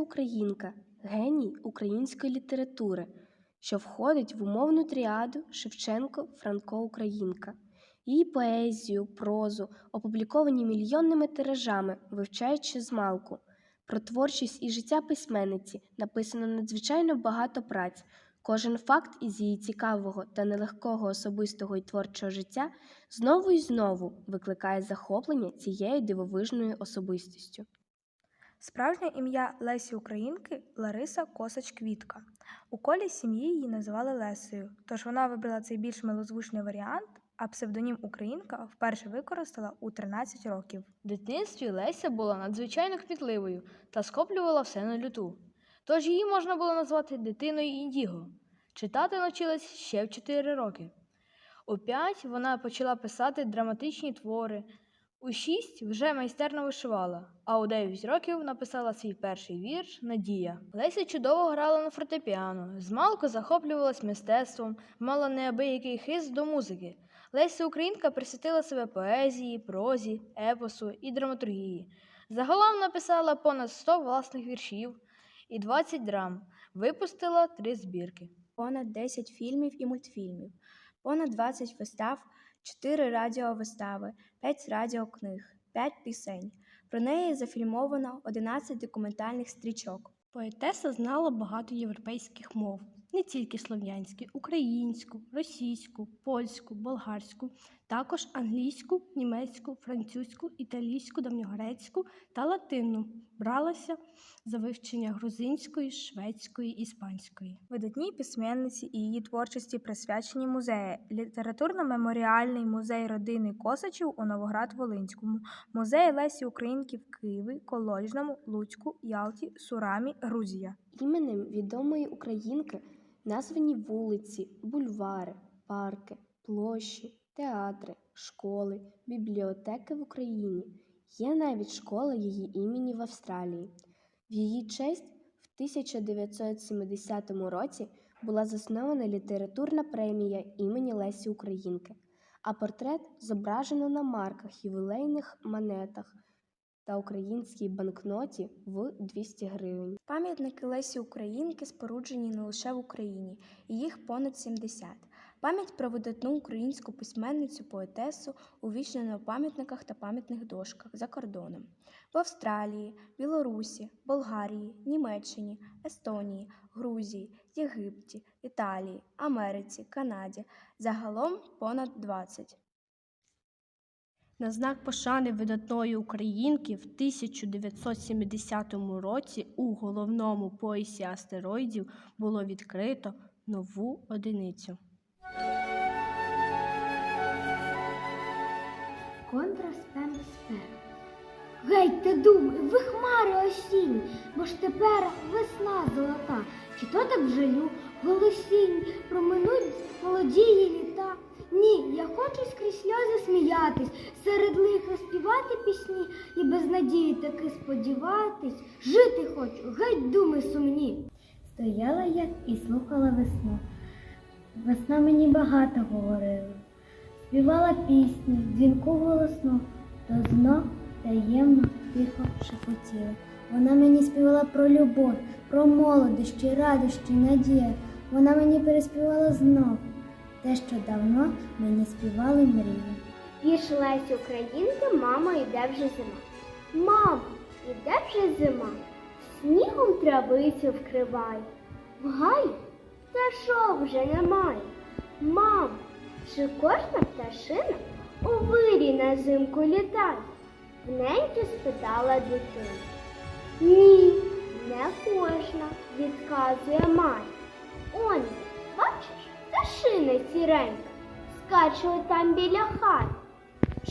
Українка, геній української літератури, що входить в умовну тріаду Шевченко Франко Українка. Її поезію, прозу опубліковані мільйонними тиражами, вивчаючи змалку. Про творчість і життя письменниці написано надзвичайно багато праць. Кожен факт із її цікавого та нелегкого особистого і творчого життя знову і знову викликає захоплення цією дивовижною особистістю. Справжнє ім'я Лесі Українки Лариса Косач Квітка. У колі сім'ї її називали Лесею, тож вона вибрала цей більш милозвучний варіант, а псевдонім Українка вперше використала у 13 років. В дитинстві Леся була надзвичайно кмітливою та схоплювала все на люту. Тож її можна було назвати дитиною індіго. Читати навчилась ще в 4 роки. У 5 вона почала писати драматичні твори. У 6 вже майстерно вишивала, а у 9 років написала свій перший вірш Надія. Леся чудово грала на фортепіано, змалку захоплювалась мистецтвом, мала неабиякий хист до музики. Леся Українка присвятила себе поезії, прозі, епосу і драматургії. Загалом написала понад 100 власних віршів і 20 драм, випустила три збірки. понад 10 фільмів і мультфільмів, понад 20 вистав, 4 радіовистави, 5 радіокниг, 5 пісень. Про неї зафільмовано 11 документальних стрічок. Поетеса знала багато європейських мов, не тільки слов'янські, українську, російську, польську, болгарську, також англійську, німецьку, французьку, італійську, давньогрецьку та латинну. Бралася за вивчення грузинської, шведської, іспанської. Видатній письменниці і її творчості присвячені музеї. Літературно-меморіальний музей родини Косачів у Новоград-Волинському, музей Лесі Українки в Києві, Колодьному, Луцьку, Ялті, Сурамі, Грузія. Іменем відомої українки названі вулиці, бульвари, парки, площі, театри, школи, бібліотеки в Україні. Є навіть школа її імені в Австралії. В її честь в 1970 році була заснована літературна премія імені Лесі Українки, а портрет зображено на марках, ювілейних монетах та українській банкноті в 200 гривень. Пам'ятники Лесі Українки споруджені не лише в Україні, і їх понад 70. Пам'ять про видатну українську письменницю поетесу увічнено в пам'ятниках та пам'ятних дошках за кордоном в Австралії, Білорусі, Болгарії, Німеччині, Естонії, Грузії, Єгипті, Італії, Америці, Канаді. Загалом понад 20. На знак пошани видатної українки в 1970 році у головному поясі астероїдів було відкрито нову одиницю. Контраспен спер. Геть ти думай, ви хмари осінні, бо ж тепер весна золота. Чи то так жалю, голосінь, проминуть молодії літа. Ні, я хочу скрізь сльози сміятись, серед лиха співати пісні і без надії таки сподіватись. Жити хочу, геть думи сумні. Стояла я і слухала весну. Весна мені багато говорила. Співала пісні, дзвінку голосно, то знов таємно тихо шепотіла. Вона мені співала про любов, про молодощі, радощі, надія. Вона мені переспівала знов те, що давно мені співали мрії. Вірш Лесі Українки Мама йде вже зима. Мамо, іде вже зима, снігом травицю вкриває. В гаю пташок вже немає. Мамо, чи кожна пташина у вирі на зимку літає? Вненьки спитала дитина. Ні, не кожна, відказує мать. Он, бачиш, пташина сіренька, скаче там біля хати.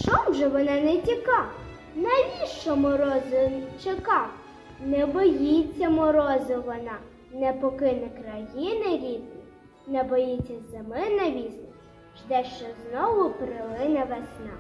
Чом же вона не тіка? Навіщо морозу чекав? Не боїться морозу вона, не покине країни рідні, не боїться зими навісни, жде, що знову прилине весна.